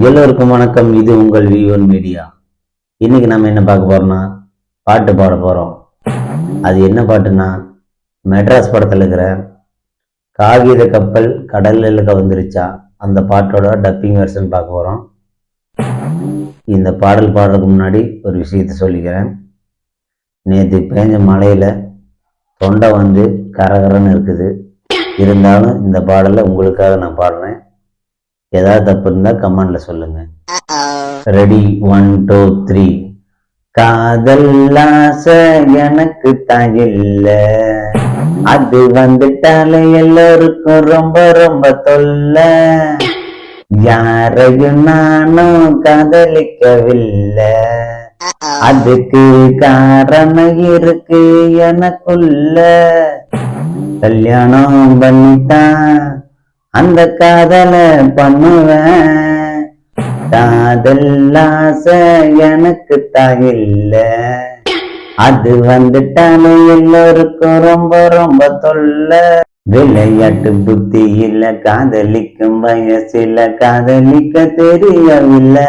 எல்லோருக்கும் வணக்கம். இது உங்கள் விஓன் மீடியா இன்னைக்கு நம்ம என்ன பார்க்க போறோம்னா பாட்டு பாட போறோம். அது என்ன பாட்டுன்னா மெட்ராஸ் படத்தில் இருக்கிற காகித கப்பல் கடலில் வந்துருச்சா அந்த பாட்டோட டப்பிங் வெர்ஷன் பார்க்க போறோம். இந்த பாடல் பாடுறதுக்கு முன்னாடி ஒரு விஷயத்த சொல்லிக்கிறேன். நேற்று பேஞ்ச மழையில் தொண்டை வந்து கரகரன்னு இருக்குது. இருந்தாலும் இந்த பாடலை உங்களுக்காக நான் பாடுறேன். ஏதாவது தப்பு இருந்தால் கமெண்ட்ல சொல்லுங்க. ரெடி ஒன் டூ த்ரீ காதல் ஆசை எனக்கு தான் இல்ல. அது வந்துட்டாலே எல்லோருக்கும் ரொம்ப ரொம்ப தொல்லை. யாரையும் நானும் காதலிக்கவில்லை. அதுக்கு காரணம் இருக்கு எனக்குள்ள. கல்யாணம் பண்ணித்தான் அந்த காதலை பண்ணுவேன். காதல் ஆசை எனக்கு தான் அது வந்துட்டாலே எல்லோருக்கும் ரொம்ப ரொம்ப தொல்ல. விளையாட்டு புத்தி இல்ல காதலிக்கும் வயசில காதலிக்க தெரியவில்லை.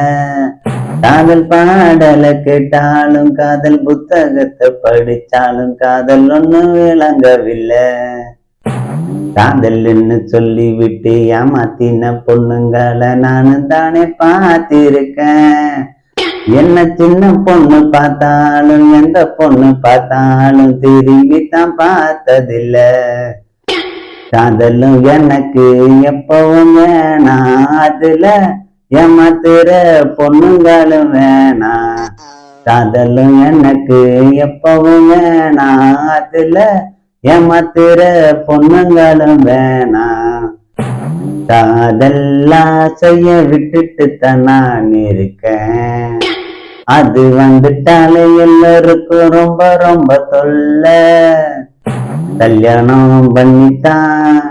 காதல் பாடலை கேட்டாலும் காதல் புத்தகத்தை படிச்சாலும் காதல் ஒண்ணும் விளங்கவில்லை. காதல்னு சொல்லி விட்டு ஏமாத்தின பொண்ணுங்களை நானும் தானே பார்த்திருக்கேன். என்ன சின்ன பொண்ணு பார்த்தாலும் எந்த பொண்ணு பார்த்தாலும் திரும்பி தான் பார்த்ததில்ல. காதலும் எனக்கு எப்பவும் வேணாம் அதுல ஏமாத்துற பொண்ணுங்களும் வேணாம் காதலும் எனக்கு எப்பவும் வேணாம் அதுல ஏமாத்துற பொண்ணுங்களும் வேணாம் காதெல்லாம் செய்ய விட்டுட்டு தான் நான் இருக்கேன். அது வந்துட்டாலே எல்லோருக்கும் ரொம்ப ரொம்ப தொல்லை. கல்யாணம் பண்ணித்தான்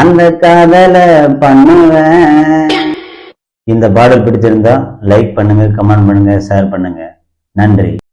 அந்த காதலை பண்ணுவேன். இந்த பாடல் பிடிச்சிருந்தா லைக் பண்ணுங்க கமெண்ட் பண்ணுங்க ஷேர் பண்ணுங்க. நன்றி.